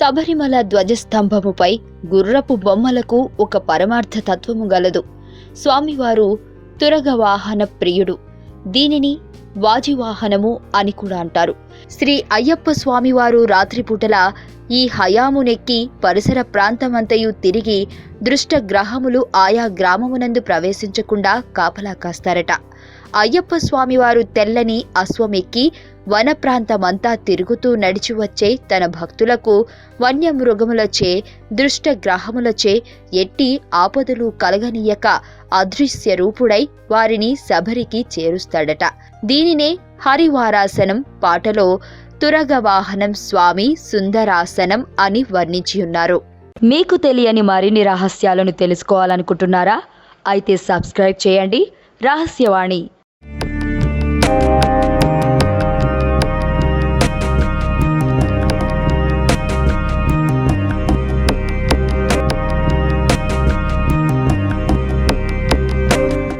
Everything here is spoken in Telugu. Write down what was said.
శబరిమల ధ్వజస్తంభముపై గుర్రపు బొమ్మలకు ఒక పరమార్థ తత్వము గలదు. స్వామివారు తురగవాహన ప్రియుడు. దీనిని వాజివాహనము అని కూడా అంటారు. శ్రీ అయ్యప్ప స్వామివారు రాత్రిపూటల ఈ హయామునెక్కి పరిసర ప్రాంతమంతయు తిరిగి దృష్టగ్రహములు ఆయా గ్రామమునందు ప్రవేశించకుండా కాపలా కాస్తారట. అయ్యప్ప స్వామివారు తెల్లని అశ్వమెక్కి వన ప్రాంతమంతా తిరుగుతూ నడిచి వచ్చే తన భక్తులకు వన్యమృగములచే దృష్టగ్రహములచే ఎట్టి ఆపదలు కలగనీయక అదృశ్య రూపుడై వారిని శబరికి చేరుస్తాడట. దీనినే హరివారాసనం పాటలో తురగవాహనం స్వామి సుందరాసనం అని వర్ణించి ఉన్నారు. మీకు తెలియని మరిన్ని రహస్యాలను తెలుసుకోవాలనుకుంటున్నారా? అయితే సబ్స్క్రైబ్ చేయండి. రహస్యవాణి